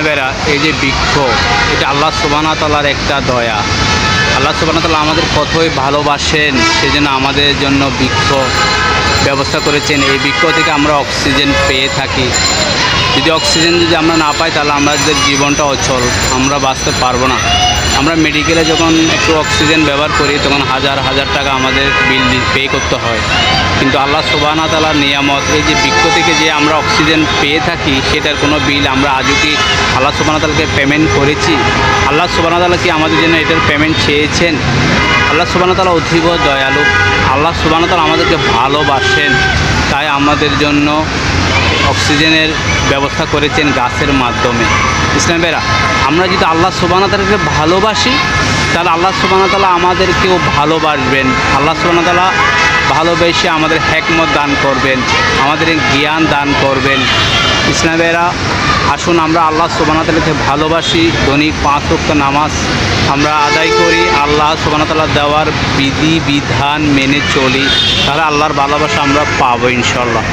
ইসলামেরা এই যে বৃক্ষ, এটা আল্লাহ সুবানা তালার একটা দয়া। আল্লাহ সুবানা তালা আমাদের কতই ভালোবাসেন, সেজন্য আমাদের জন্য বৃক্ষ ব্যবস্থা করেছেন। এই বৃক্ষ থেকে আমরা অক্সিজেন পেয়ে থাকি। যদি অক্সিজেন যদি আমরা না পাই, তাহলে আমাদের জীবনটা অচল। আমরা বাঁচতে পারব না। আমরা মেডিকেলে যখন একটু অক্সিজেন ব্যবহার করি, তখন হাজার হাজার টাকা আমাদের বিল পে করতে হয়। কিন্তু আল্লাহ সুবানা তালার নিয়ামত, এই যে বৃক্ষ থেকে যে আমরা অক্সিজেন পেয়ে থাকি, সেটার কোনো বিল আমরা আজও কি আল্লাহ সুবানা তালাকে পেমেন্ট করেছি? আল্লাহ সুবানা তালা কি আমাদের জন্য এটার পেমেন্ট চেয়েছেন? আল্লাহ সুবানা তালা অধিক দয়ালু। আল্লাহ সুবানা তালা আমাদেরকে ভালোবাসেন। তাই আমাদের জন্য অক্সিজেনের ব্যবস্থা করেছেন গাছের মাধ্যমে। ইসলামেরা আমরা যদি আল্লাহ সুবানা তালাকে ভালোবাসি, তাহলে আল্লাহ সুবানা তালা আমাদেরকেও ভালোবাসবেন। আল্লাহ সুবানা তালা ভালোবেসে আমাদের হ্যাকমত দান করবেন, আমাদের জ্ঞান দান করবেন। ইসলামেরা, আসুন আমরা আল্লাহ সুবানা তালাকে ভালোবাসি দৈনিক পাঁচ রক্ত নামাজ আমরা আদায় করি, আল্লাহ সুবানা তালা দেওয়ার বিধি, বিধান মেনে চলি, তাহলে আল্লাহর ভালোবাসা আমরা পাবো ইনশাল্লাহ